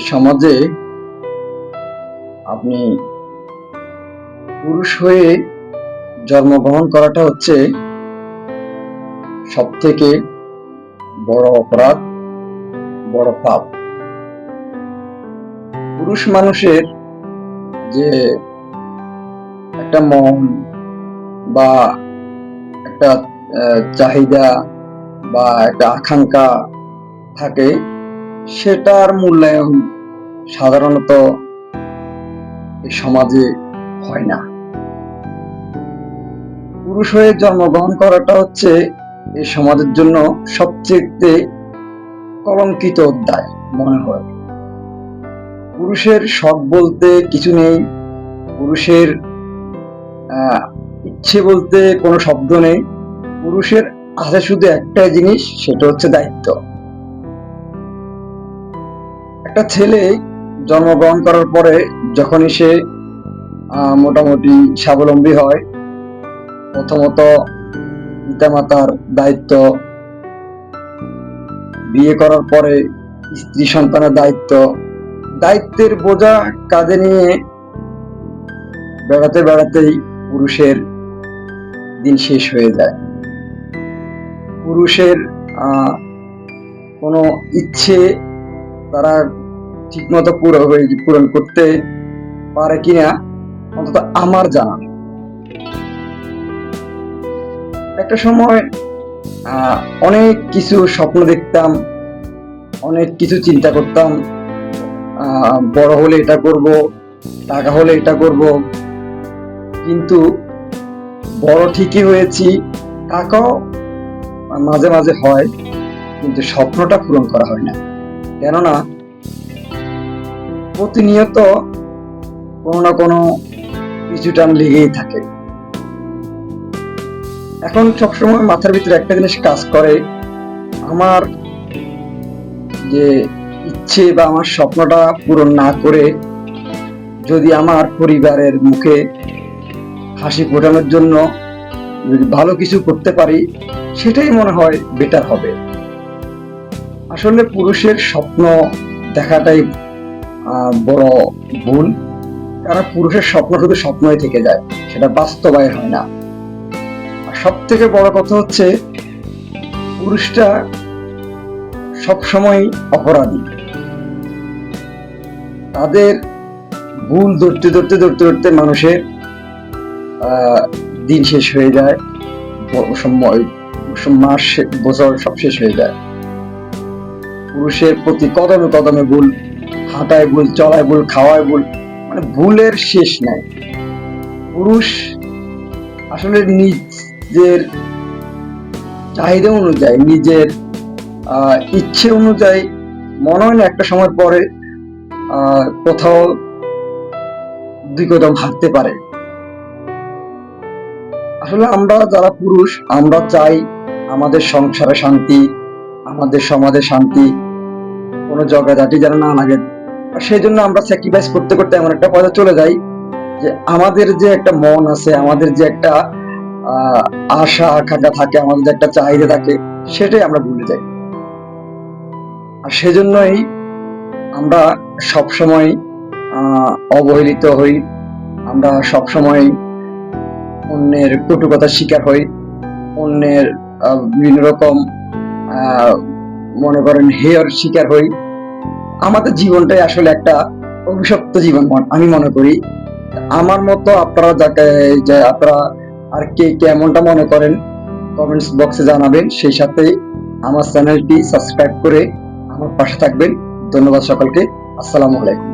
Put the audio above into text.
সমাজে আপনি পুরুষ হয়ে জন্মগ্রহণ করাটা হচ্ছে সব থেকে বড় অপরাধ, বড় পাপ। পুরুষ মানুষের যে একটা মন বা একটা চাহিদা বা একটা আকাঙ্ক্ষা থাকে সেটার মূল্যায়ন সাধারণত সমাজে হয় না। পুরুষ হয়ে জন্মগ্রহণ করাটা হচ্ছে এই সমাজের জন্য সবচেয়ে কলঙ্কিত অধ্যায় মনে হয়। পুরুষের শখ বলতে কিছু নেই, পুরুষের ইচ্ছে বলতে কোনো শব্দ নেই, পুরুষের আছে শুধু একটাই জিনিস, সেটা হচ্ছে দায়িত্ব। একটা ছেলে জন্মগ্রহণ করার পরে যখনই সে মোটামুটি স্বাবলম্বী হয়, প্রথমত পিতামাতার দায়িত্ব বিয়ে করার পরে স্ত্রী সন্তানের দায়িত্ব। দায়িত্বের বোঝা কাঁধে নিয়ে বেড়াতে বেড়াতেই পুরুষের দিন শেষ হয়ে যায়। পুরুষের কোনো ইচ্ছে তারা ঠিকমতো পুরো হয়ে পূরণ করতে পারে কিনা, অন্তত আমার জানা একটা সময় অনেক কিছু স্বপ্ন দেখতাম, অনেক কিছু চিন্তা করতাম বড় হলে এটা করব, টাকা হলে এটা করব, কিন্তু বড় ঠিকই হয়েছি, টাকাও মাঝে মাঝে হয়, কিন্তু স্বপ্নটা পূরণ করা হয় না। কেননা প্রতিনিয়ত কোনো না কোনো পিছু টান লেগেই থাকে। এখন সবসময় মাথার ভিতরে একটা জিনিস কাজ করে, আমার যে ইচ্ছে বা আমার স্বপ্নটা পূরণ না করে যদি আমার পরিবারের মুখে হাসি ফোটানোর জন্য যদি ভালো কিছু করতে পারি, সেটাই মনে হয় বেটার হবে। আসলে পুরুষের স্বপ্ন দেখাটাই বড় ভুল। কারণ পুরুষের স্বপ্ন শুধু স্বপ্নই থেকে যায়, সেটা বাস্তবায়ন হয় না। সব থেকে বড় কথা হচ্ছে, পুরুষটা সবসময় অপরাধী। তাদের ভুল ধরতে ধরতে ধরতে ধরতে মানুষের দিন শেষ হয়ে যায় মাস, বছর সব শেষ হয়ে যায়। পুরুষের প্রতি কদমে কদমে ভুল হাঁটায় ভুল, চলায় ভুল, খাওয়ায় ভুল মানে ভুলের শেষ নাই। পুরুষ আসলে নিজের চাহিদা অনুযায়ী, নিজের ইচ্ছে অনুযায়ী মনে হয় না একটা সময় পরে কোথাও দুই কদম হাঁটতে পারে। আসলে আমরা যারা পুরুষ, আমরা চাই আমাদের সংসারে শান্তি, আমাদের সমাজে শান্তি, কোনো জগাজাটি যেন না লাগে। সেই জন্য আমরা স্যাক্রিফাইস করতে করতে এমন একটা পর্যায়ে চলে যাই যে আমাদের যে একটা মন আছে, আমাদের যে একটা আশা, আকাঙ্ক্ষা থাকে, আমাদের যে একটা চাহিদা থাকে, সেটাই আমরা ভুলে যাই। আর সেজন্যই আমরা সবসময় অবহেলিত হই, আমরা সবসময় অন্যের কটু কটুকতার শিকার হই, অন্যের বিভিন্ন রকম মনে করেন হেয়ার শিকার হই। আমাদের জীবনটাই আসলে একটা অভিশপ্ত জীবন আমি মনে করি। আমার মতো আপনারা যাকে, যে আপনারা আর কে কেমনটা মনে করেন কমেন্টস বক্সে জানাবেন। সেই সাথে আমার চ্যানেলটি সাবস্ক্রাইব করে আমার পাশে থাকবেন। ধন্যবাদ সকলকে। আসসালামু আলাইকুম।